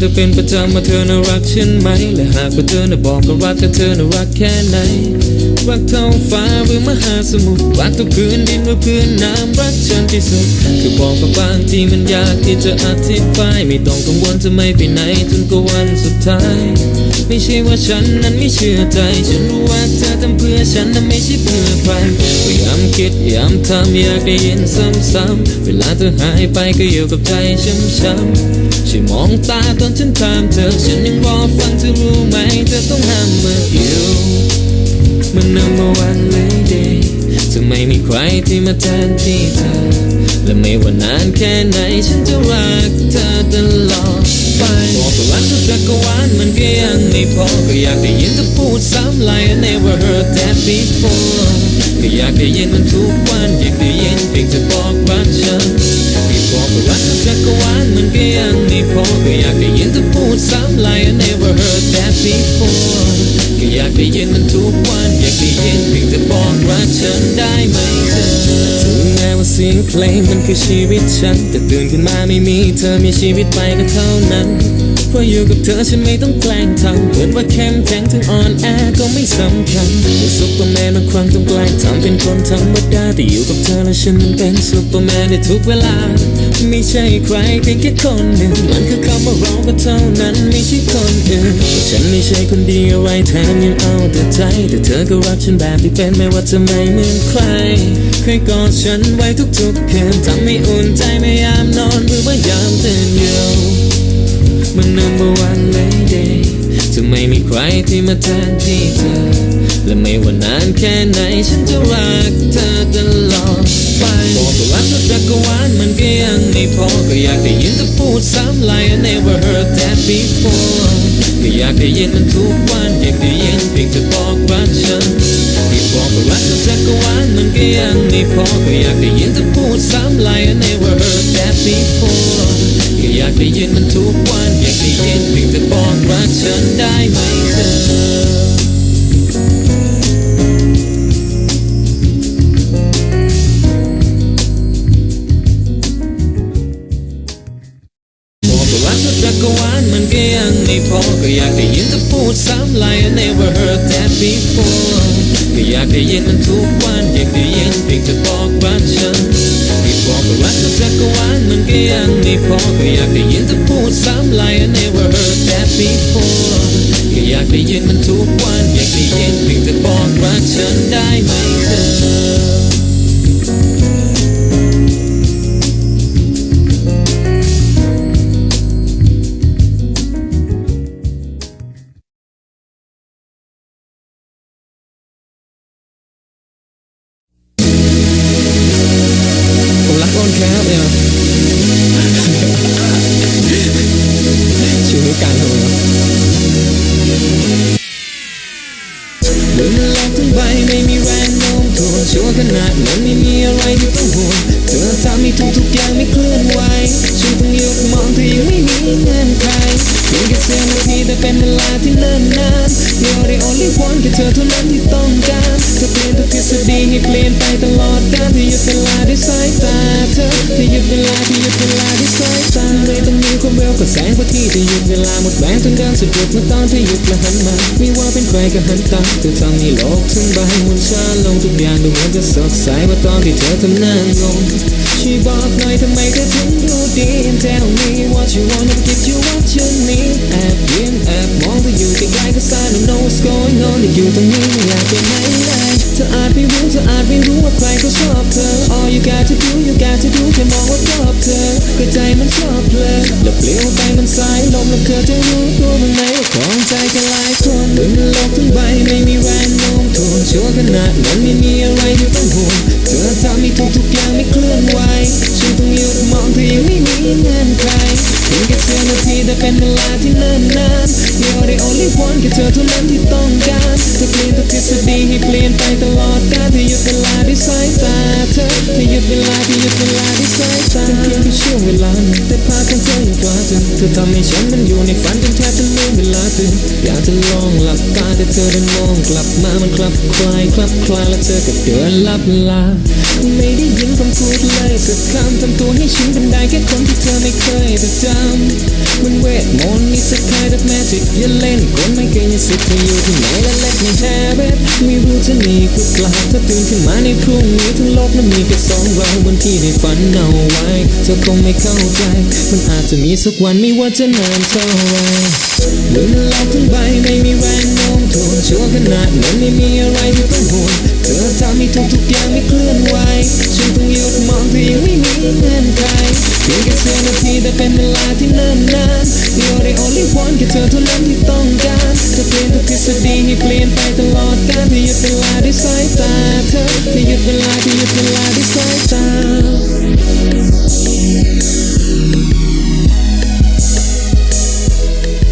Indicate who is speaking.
Speaker 1: เธอเป็นประจำว่าเธอน่ารักฉันไหม และหากว่าเธอน่ะบอกก็รักแต่เธอน่ารักแค่ไหน รักท้องฟ้าหรือมหาสมุทร รักทุกพื้นดินหรือพื้นน้ำรักฉันที่สุด คือบอกกับบางที่มันยากที่จะอธิบาย ไม่ต้องกังวลจะไม่ไปไหนจนกว่าวันสุดท้าย ไม่ใช่ว่าฉันนั้นไม่เชื่อใจ ฉันรู้ว่าเธอทำเพื่อฉันนั้นไม่ใช่เพื่อใครพยายามคิดพยายามทำอยากได้ยินซ้ำๆเวลาเธอหายไปก็อยู่กับใจช้ำๆช่วยมองตาตอนฉันถามเธอ ฉันยังรอฟังเธอรู้ไหมเธอต้องห้ามเมื่ออยู่มัน number one lady จะไม่มีใครที่มาแทนที่เธอ และไม่ว่านานแค่ไหนฉันจะรักเธอตลอดไปบอกว่ารักเธอจักรวาลมันก็ยังไม่พอ ก็อยากได้ยินเธอพูดซ้ำ like I never heard that before ก็อยากได้ยินมันทุกวันอยากได้ยินเพียงเธอบอกรักฉันที่บอกว่ารักเธอจักรวาลมันก็ยังไม่พอ ก็อยากได้ยินเธอพูดซ้ำ like I never heard that before ก็อยากได้ยินมันทุกวัน อยากได้ยินเพียงแต่บอกรักฉันได้ไหมเธอถึงแม้ว่าเสียงเพลงมันคือชีวิตฉัน แต่ตื่นขึ้นมาไม่มีเธอมีชีวิตไปก็เท่านั้น เพราอยู่กับเธอฉันไม่ต้องแกล้งทำเกิดว่าเข้มแข็งถึงอ่อนแอก็ไม่สำคัญเป็นซุปเปอร์แมนบางครั้งต้องแกล้งทำเป็นคนธรรมดาแต่อยู่กับเธอแล้วฉันมันเป็นซุปเปอร์แมนในทุกเวลา ไม่ใช่ใครเพียงแค่คนหนึ่งมันคือคำว่าเราก็เท่านั้นไม่ใช่คนอื่นฉันไม่ใช่คนดีอะไรแถมยังเอาแต่ใจ แต่เธอก็รักฉันแบบที่เป็นไม่ว่าจะไม่เหมือนใครเคยกอดฉันไว้ทุกๆคืนทำให้อุ่นใจไม่ยามนอนหรือว่ายามตื่นอยู่ มัน number one lady จะไม่มีใครที่มาแทนที่เธอ และไม่ว่านานแค่ไหนฉันจะรักเธอตลอดไปบอกว่ารักเธอจักรวาลมันก็ยังไม่พอ ก็อยากได้ยินเธอพูดซ้ำ like I never heard that before ก็อยากได้ยินมันทุกวันอยากได้ยินเพียงเธอบอกรักฉันที่บอกว่ารักเธอจักรวาลมันก็ยังไม่พอ ก็อยากได้ยินเธอพูดซ้ำ like I never heard that before อยากได้ยินมันทุกวัน อยากได้ยินเพียงแต่บอกรักฉันได้ไหมเธอบอกว่ารักเธอจักรวาลมันก็ยังไม่พอก็อยากได้ยินเธอพูดซ้ำ like I never heard that before ก็อยากได้ยินมันทุกวัน again นก็ยังไม่พอก็อยากได้ยินเธอพูดซ้ำ like I never heard that before ก็อยากได้ยินมันทุกวัน อยากได้ยินเพียงแต่บอกรักฉันได้ไหมเธอ นาดนั้นไม่มีอะไรที่ต้องห่วงเธอทำให้ทุกทุกอย่างไม่เคลื่อนไหวฉันต้องหยุดมองเธอยังไม่มีเงื่อนไขเพียงแค่เสี้ยวนาทีแต่เป็นเวลาที่เนิ่นนาน You're the only one แค่เธอเท่านั้นที่ต้องการเธอเปลี่ยนทุกทฤษฎีให้เปลี่ยนไป ที่หยุดเวลาหมดแรงจนเดินสะดุดเมื่อตอนที่หยุดและหันมาไม่ว่าเป็นใครก็หันตามเธอทำให้โลกทั้งใบหมุนช้าลงทุกอย่างดูเหมือนจะสดใสเมื่อตอนที่เธอทำหน้างงช่วยบอกหน่อยทำไมเธอถึงดูดี And tell me what you want and give you what you need แอบยิ้มแอบมองเธออยู่ใกล้ๆก็ I don't know what's going on แต่อยู่ตรงนี้ไม่อยากไปไหนเลยเธออาจไม่รู้เธออาจไม่รู้ว่าใครก็ชอบเธอ All you got to do you got to do แค่มองว่าชอบเธอก็ใจมันชอบเพลินแล้วเปลี่ยวไปมันสาย แล้วเธอจะรู้ตัวมันไหมว่าของใจกันหลายคนบนโลกทั้งใบไม่มีแรงโน้มถ่วงชัวร์ขนาดนั้นไม่มีอะไรที่ต้องห่วงเธอทำให้ทุกทุกอย่างไม่เคลื่อนไหวฉันต้องหยุดมองเธอยังไม่มีเงื่อนไขเพียงแค่เสี้ยวนาทีแต่เป็นเวลาที่เนิ่นนาน You're the only one แค่เธอเท่านั้นที่ต้องการเธอเปลี่ยนทุกทฤษฎีให้เปลี่ยนไปตลอดกาลที่หยุดเวลาด้วยสายตาเธอที่หยุดเวลาที่หยุดเวลา เป็นเพียงค่ช่วงเวลาหนึ่งแต่ภาพของเธอยังกว่าจะเธอทำให้ฉันมันอยู่ในฝันจนแทบจะลืมเวลาตื่นอยากจะลองหลับตาแต่เธอเดินมองกลับมามันคลับคลายคลับคลายแล้วเธอก็เดินลับลาไม่ได้ยินคำพูดเลยสักคำทำตัวให้ฉันเป็นได้แค่คนที่เธอไม่เคยจะจำ มีสักคล้ายดับแมจิกอย่าเล่นกลไม่เก่งอย่าสิเธออยู่ที่ไหนและเล็กไม่แฮเบตไม่รู้จะหนีก็กลับถ้าตื่นขึ้นมาในพรุ่งนี้ทั้งโลกนั้นมีแค่สองเราบนที่ได้ฝันเอาไว้เธอคงไม่เข้าใจ มันอาจจะมีสักวันไม่ว่าจะนานเท่าไรมือเราทั้งใบไม่มีแรงโน้มถ่วงชั่วขนาดนั้นไม่มีอะไรที่ต้องห่วงเธอทำให้ทุกทุกๆอย่างไม่เคลื่อนไหวฉันต้องหยุดมองเธอยังไม่มีเงื่อน พียงแค่เสี้ยวนาทีแต่เป็นเวลาที่นานนาน You're the only one แค่เธอเท่านั้นที่ต้องการจะเปลี่ยนทุกทฤษฎีให้เปลี่ยนไปตลอดกาลที่หยุดเวลาด้วยสายตาเธอที่หยุดเวลาที่หยุดเวลา